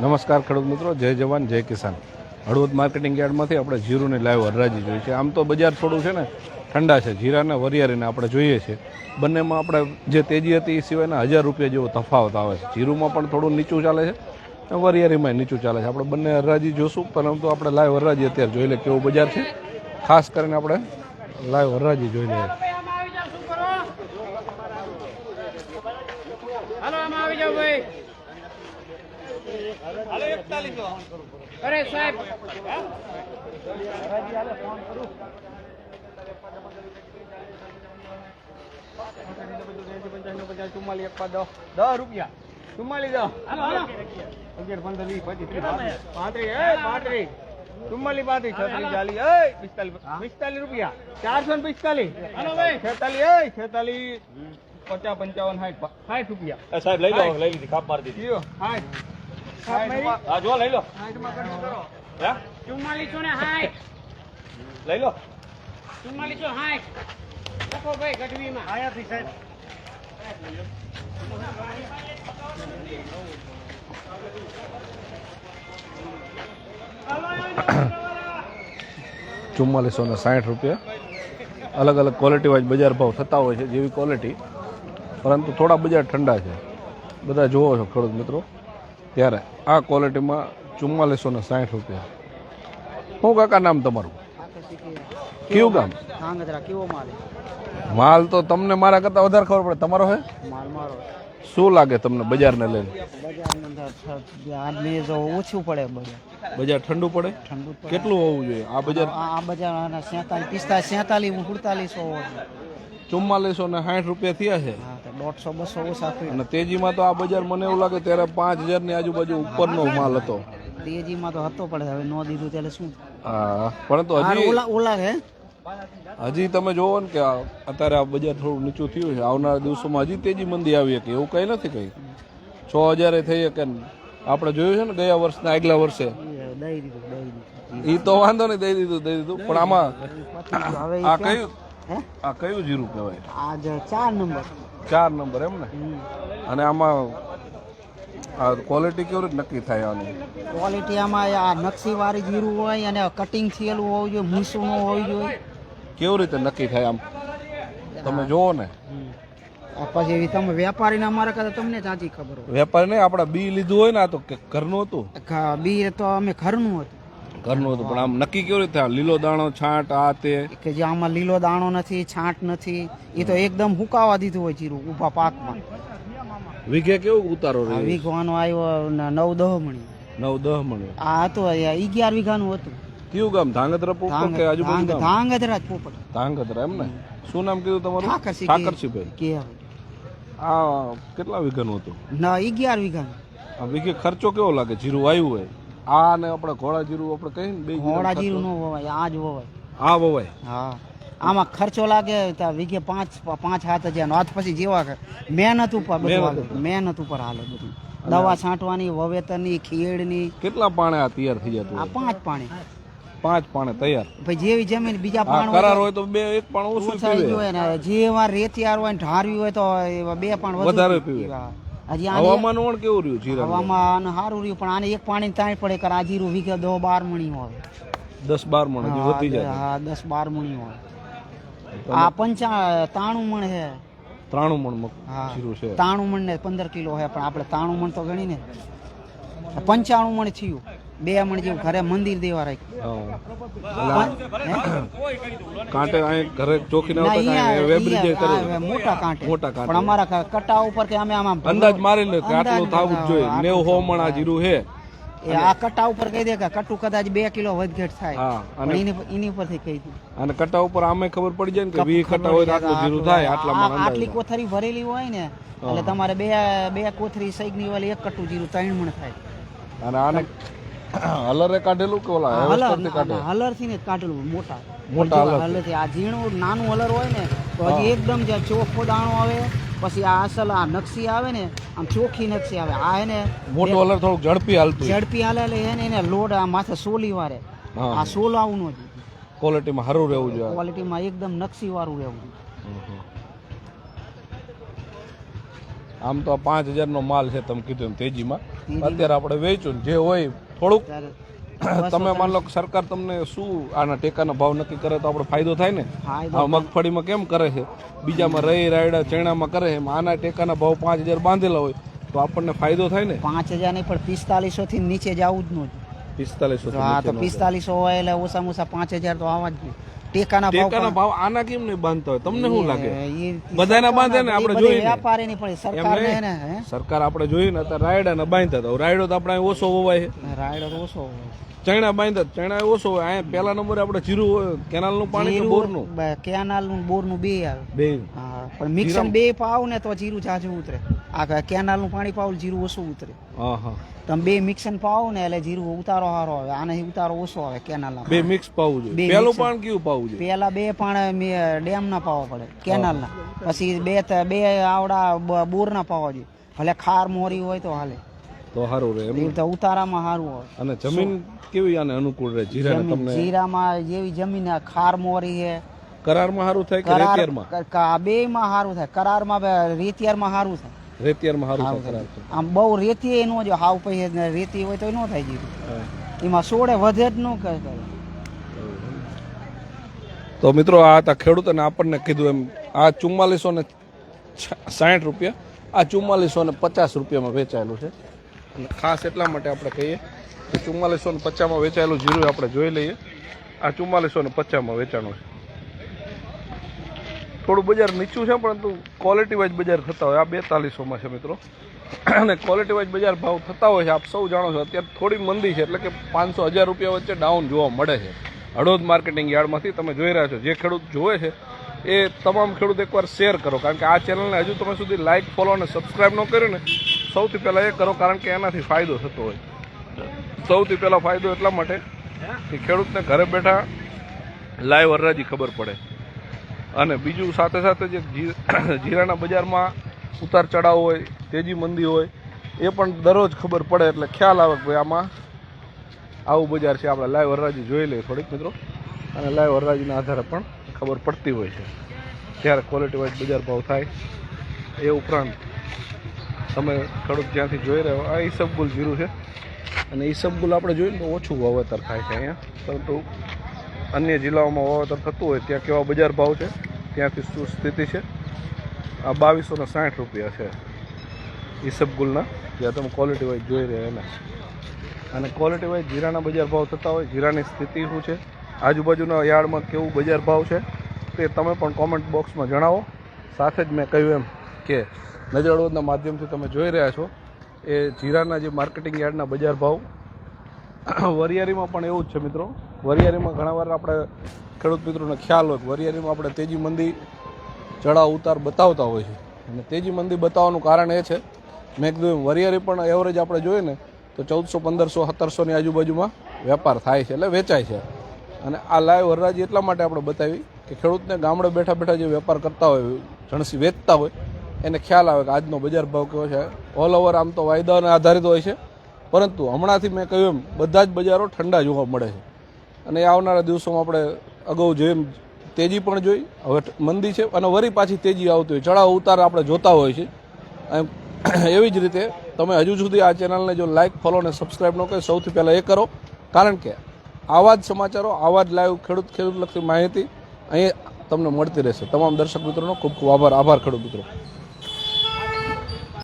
નમસ્કાર ખેડૂત મિત્રો, જય જવાન, જય કિસાન. હળવદ માર્કેટિંગ યાર્ડમાંથી આપણે જીરુની લાઈવ હરરાજી જોઈએ છે. આમ તો બજાર થોડું છે ને, ઠંડા છે. જીરાને વરિયારીને આપણે જોઈએ છે બંનેમાં આપણે જે તેજી હતી એ સિવાયના હજાર રૂપિયા જેવો તફાવત આવે છે. જીરુમાં પણ થોડું નીચું ચાલે છે વરિયાળીમાં નીચું ચાલે છે. આપણે બંને હરરાજી જોશું, પરંતુ આપણે લાઈવ હરાજી અત્યારે જોઈ લે કેવું બજાર છે. ખાસ કરીને આપણે લાઈવ હરરાજી જોઈ લઈએ હાલો આમાં આવી જાઓ ભાઈ અરે સાહેબ ચુમ્માલી એક દસ દસ રૂપિયા ચુમ્માલી દસ અગિયાર પંદર વીસ પચીસ ત્રીસ પાંત્રીસ એ પાંત્રીસ ચુમ્માલી પાંત્રીસ છત્રીસ ચાલીસ એ પિસ્તાલીસ પિસ્તાલીસ રૂપિયા ચારસો ને પિસ્તાલીસ છેતાલીસ એ છેતાલીસ પચાસ પંચાવન સાઠ સાઠ રૂપિયા સાહેબ લઈ લો લઈ લીધી કાપ મારી દીધી જીઓ સાઠ સાઠમાં હા જો લઈ લો. ચુમ્માલીસો ને સાઠ લઈ લો. ચુમ્માલીસો સાઠ લખો ભાઈ ગઢવીમાં. આયાથી સાહેબ. ચુમ્માલીસો ને સાઠ રૂપિયા. અલગ અલગ ક્વોલિટી વાઇઝ બજાર ભાવ થતા હોય છે જેવી ક્વોલિટી પરંતુ થોડા બજાર ઠંડા છે. બધા જોવો છો ખેડૂત મિત્રો. ત્યારે આ ક્વોલિટીમાં ચુમ્માલીસો ને સાઠ રૂપિયા. શું કાકા નામ તમારું? કયું ગામ? માલ માલ તો તમને મારા કરતાં વધારે ખબર પડે. તમારો હે શું લાગે તમને બજારને લઈને? ઓછું પડે બજાર. ઠંડુ પડે? ઠંડુ કેટલું હોવું જોઈએ? આ બજાર આ બજાર સેતાલીસ પિસ્તાલીસ સેતાલીસ સુડતાલીસો ચુમ્માલીસો ને સાઠ રૂપિયા થયા છે? દોઢસો બસો ઓછા અને તેજીમાં તો આ બજાર મને એવું લાગે ત્યારે પાંચ હજારની આજુબાજુ ઉપરનો માલ હતો. તેજીમાં તો હતો પડે હવે નો દીધું ત્યારે શું? હા તો હજી ઓલા ઓલા હે? હજી તમે જોવો ને કે અત્યારે આ બજાર થોડું નીચું થયું છે. આવનારા દિવસોમાં હજી તેજી મંદી આવી શકે એવું કંઈ નથી કંઈ. છ હજારે થઈ શકે ને આપણે જોયું છે ને ગયા વર્ષના આગલા વર્ષે. એ તો વાંધો નહીં દઈ દીધું દઈ દીધું. પણ આમાં આ કયું? આ કયું જીરું કહેવાય? આ ચાર નંબર. ચાર નંબર એમ ને? અને આમાં ક્વોલિટી કેવી રીતે નક્કી થાય આની? ક્વોલિટી આમાં આ નકશી વાળી જીરું હોય અને કટિંગ થયેલું હોવું જોઈએ મૂસું હોવું જોઈએ. કેવી રીતે નક્કી થાય આમ? તમે જોવો ને. આ પછી એવી તમે વેપારીના અમારે કદાચ તમને સાચી ખબર હોય. વેપારી નહીં આપણે બી લીધું હોય ને આ તો ઘરનું હતું. બી તો અમે ઘરનું હતું. ઘરનું હતું પણ આમ નક્કી કેવી રીતે લીલો દાણો છાંટ આ તે? કે જે આમાં લીલો દાણો નથી છાંટ નથી એ તો એકદમ હુકાવા દીધું હોય જીરું ઊભા પાકમાં. વીઘે કેવું ઉતારો વીઘવાનો આવ્યો ન- નવ દહ મણી નવ દહ મણી આ હતું અગિયાર વીઘાનું હતું. કયું ગામ? ધાંગધ્રા પોપટ કે આજુબાજુ ધાંગધ્રા જ પોપટ. ધાંગધ્રા એમ ને? શું નામ કીધું તમારું? ઠાકરસિંહ ઠાકરસિંહભાઈ. કે આ કેટલા વીઘાનું હતું? ના અગિયાર વીઘાનું. આ વીઘે ખર્ચો કેવો લાગે? જીરું આવ્યું હોય? આ ને આપણે ઘોડા જીરું આપણે કહીએ ને બે ઘોડા જીરું નો વવાય આ જ વવાય. આ વવાય. હા. આમાં ખર્ચો લાગે તો વીઘે પાંચ પાંચ હાથ હજાર નો પછી જેવા મહેનત ઉપર બધું મહેનત ઉપર. હાલે બધું. દવા છાંટવાની વવેતરની ખીડની કેટલા પાણે આ તૈયાર થઈ જતું આ પાંચ પાણી. પાંચ પાણે તૈયાર. પછી જેવી જમીન બીજા પાણ કરાર હોય તો બે એક પણ ઓછું પીવે. ને. જેવા રેતિયાર હોય ને ઢારવી હોય તો બે પાણ વધારે પીવે. હા. હજી હવામાન ઓણ કેવું રહ્યું જીરા હવામાન સારું રહ્યું પણ આને એક પાણી ત્રણ પડે કર આ જીરું વીઘે દો બાર મણી હોય દસ બાર મણ હજી વધી જાય. હા દસ બાર મણી હોય આ પંચા તાણું મણ છે. ત્રાણું મણ જીરું છે. તાણું મણ ને પંદર કિલો હે પણ આપણે તાણું મણ તો ગણી ને પંચાણું મણ થયું. બે અમણ જેવું ઘરે મંદિર દેવા રાખ્યું. કાંટે ઘરે ચોખી ના મોટા કાંટે. મોટા કાંટે. પણ અમારા કટા ઉપર કે અમે આમાં અંદાજ મારી લે આટલું થવું જ જોઈએ. નેવ સો આ જીરું હે આ કટા ઉપર કહી દે કે કટુ કદાચ બે કિલો વધઘટ થાય. અને એની એની ઉપરથી કહી દે. અને કટા ઉપર આમે ખબર પડી જાય ને કે વીસ કટા હોય આટલું જીરું થાય આટલા આટલી કોથરી ભરેલી હોય ને એટલે તમારે બે બે કોથરી સૈગની વાળી એક કટુ જીરું ત્રણ મણ થાય. અને આને હલરે કાઢેલું કે ઓલા હલરથી ને કાઢેલું મોટા. મોટા હલર. થી આ ઝીણું નાનું હલર હોય ને તો હજી એકદમ જે ચોખ્ખો દાણો આવે પછી આ અસલ આ નકશી આવે ને આમ ચોખ્ખી નકશી આવે. આ એને મોટો હલર થોડુંક ઝડપી હાલતું ઝડપી હાલે એટલે એને એને લોડ આ માથે સોલી વારે. આ સોલ આવું નો ક્વોલિટીમાં સારું રહેવું જોઈએ. ક્વોલિટીમાં એકદમ નકશી વાળું રહેવું આમ તો પાંચ હજારનો માલ છે તમે કીધું તેજીમાં. અત્યારે આપણે વેચ્યું જે હોય થોડુંક. તમે માન લો કે સરકાર તમને શું આના ટેકાના ભાવ નક્કી કરે તો આપણે ફાયદો થાય ને? મગફળીમાં કેમ કરે છે? બીજામાં રહી રાયડા ચણામાં કરે છે. આના ટેકાના ભાવ પાંચ હજાર બાંધેલા હોય તો આપણને ફાયદો થાય ને? પાંચ હજાર નહીં પણ પિસ્તાલીસો થી નીચે જવું જ નહીં પિસ્તાલીસો હા તો પિસ્તાલીસો હોય એટલે ઓછામાં ઓછા પાંચ હજાર તો આવવા જ જોઈએ. ટેકાના ભાવ ટેકાના ભાવ આના કેમ નહીં બાંધતા હોય? તમને શું લાગે? બધાના બાંધે ને આપણે જોઈએ ને. વ્યાપારીની પણ સરકાર ને સરકાર આપણે જોઈએ ને અત્યારે રાયડા ને બાંધતા હતા. રાયડો તો આપણે ઓછો હોવાય છે. રાયડો તો ઓછો હોય ચણા બાંધતા ચણા ઓછો હોય અહીંયા પહેલા નંબરે આપણે જીરું કેનાલનું પાણી બોરનું? કેનાલનું બોરનું બે આવે. બે. હા પણ મિક્સર બે પાવ ને તો જીરું જાજુ ઉતરે. આ કેનાલનું પાણી પાવ જીરું ઓછું ઉતરે. તમે બે મિક્સન પાવો ને એટલે જીરું ઉતારો સારો આવે. આને ઉતારો ઓછો આવે કેનાલ ના બે મિક્સ પાવું જોઈએ. પહેલું. પાણ કેવું પાવું જોઈએ? પહેલા બે પાણ ડેમ ના પાવા પડે કેનાલ ના પછી બે બે આવડા બોર ના પાવા જોઈએ. ભલે ખાર મોરી હોય તો હાલે. તો સારું રહે એમ તો ઉતારામાં સારું હોય. અને જમીન કેવી આને અનુકૂળ રહે? જીરા તમને જીરામાં જેવી જમીન ખાર મોરી હે કરારમાં સારું થાય કે રેતિયારમાં? બે માં સારું થાય. કરારમાં રેતિયારમાં સારું થાય. રેતિયારમાં સારું થાય ખરાબ. આમ બહુ રેતી એ નો જો હાવ પછી રેતી હોય તો ન થાય જીરું. એમાં સોડે વધે જ ન કરે તો. મિત્રો આ હતા ખેડૂતોને આપણને કીધું એમ આ ચુમ્માલીસો ને સાઠ રૂપિયા આ ચુમ્માલીસો ને પચાસ રૂપિયામાં વેચાયેલું છે. ખાસ એટલા માટે આપણે કહીએ કે ચુમ્માલીસો ને પચાસમાં વેચાયેલું જીરું આપણે જોઈ લઈએ. આ ચુમ્માલીસો ને પચાસમાં વેચાણું છે. થોડું બજાર નીચું છે પરંતુ ક્વોલિટી વાઇઝ બજાર થતા હોય. આ બેતાલીસોમાં છે મિત્રો. અને ક્વોલિટી વાઇઝ બજાર ભાવ થતા હોય છે. આપ સૌ જાણો છો અત્યારે થોડી મંદી છે એટલે કે પાંચસો હજાર રૂપિયા વચ્ચે ડાઉન જોવા મળે છે. હળોદ માર્કેટિંગ યાર્ડમાંથી તમે જોઈ રહ્યા છો જે ખેડૂત જોવે છે એ તમામ ખેડૂત એકવાર શેર કરો. કારણ કે આ ચેનલને હજુ તમે સુધી લાઇક ફોલો અને સબસ્ક્રાઈબ ન કર્યું ને સૌથી પહેલાં એ કરો કારણ કે એનાથી ફાયદો થતો હોય. સૌથી પહેલાં ફાયદો એટલા માટે કે ખેડૂતને ઘરે બેઠા લાઈવ અરરાજી ખબર પડે. અને બીજું સાથે સાથે જે જીરાના બજારમાં ઉતાર ચઢાવ હોય, તેજી મંદી હોય, એ પણ દરરોજ ખબર પડે એટલે ખ્યાલ આવે કે ભાઈ આમાં આવું બજાર છે. આપણે લાઈવ હરરાજી જોઈ લઈએ થોડીક, મિત્રો. અને લાઈવ હરરાજીના આધારે પણ ખબર પડતી હોય છે ત્યારે ક્વોલિટી વાઇઝ બજાર ભાવ થાય એ ઉપરાંત તમે ખેડૂત જ્યાંથી જોઈ રહ્યો આ ઈસબગુલ જીરું છે. અને ઈસબગુલ આપણે જોઈએ ને તો ઓછું વાવેતર થાય છે અહીંયા. પરંતુ અન્ય જિલ્લાઓમાં વાવેતર થતું હોય ત્યાં કેવા બજાર ભાવ છે? ત્યાંથી શું સ્થિતિ છે? આ બાવીસો ને સાઠ રૂપિયા છે. ઈસબગુલના જ્યાં તમે ક્વોલિટી વાઇઝ જોઈ રહ્યા એના. અને ક્વોલિટી વાઇઝ જીરાના બજાર ભાવ થતા હોય, જીરાની સ્થિતિ શું છે? આજુબાજુના યાર્ડમાં કેવું બજાર ભાવ છે? તે તમે પણ કોમેન્ટ બોક્સમાં જણાવો. સાથે જ મેં કહ્યું એમ કે નજર માધ્યમથી તમે જોઈ રહ્યા છો. એ જીરાના જે માર્કેટિંગ યાર્ડના બજાર ભાવ. વરિયારીમાં પણ એવું જ છે મિત્રો. વરિયારીમાં ઘણા વાર આપણે ખેડૂત મિત્રોને ખ્યાલ હોય વરિયાળીમાં આપણે તેજી મંદી ચડાવ ઉતાર બતાવતા હોય છે. અને તેજી મંદી બતાવવાનું કારણ એ છે, મેં કીધું વરિયાળી પણ એવરેજ આપણે જોઈએ ને, તો ચૌદસો, પંદરસો, સત્તરસોની આજુબાજુમાં વેપાર થાય છે એટલે વેચાય છે. અને આ લાઈવ હરરાજી એટલા માટે આપણે બતાવી કે ખેડૂતને ગામડે બેઠા બેઠા જે વેપાર કરતા હોય, જણસી વેચતા હોય, એને ખ્યાલ આવે કે આજનો બજાર ભાવ કેવો છે. ઓલ ઓવર આમ તો વાયદાઓને આધારિત હોય છે. પરંતુ હમણાંથી મેં કહ્યું એમ, બધા જ બજારો ઠંડા જોવા મળે છે. અને આવનારા દિવસોમાં આપણે અગાઉ જેમ તેજી પણ જોઈ હવે મંદી છે, અને વરી પાછી તેજી આવતી હોય. ચડાવ ઉતાર આપણે જોતા હોય છે. એમ, એવી જ રીતે તમે હજુ સુધી આ ચેનલને જો લાઇક ફોલો અને સબસ્ક્રાઇબ ન કરો, સૌથી પહેલાં એ કરો. કારણ કે આવા જ સમાચારો, આવા જ લાઈવ ખેડૂત ખેડૂત લગતી માહિતી અહીં તમને મળતી રહેશે. તમામ દર્શક મિત્રોનો ખૂબ ખૂબ આભાર. આભાર ખેડૂત મિત્રો.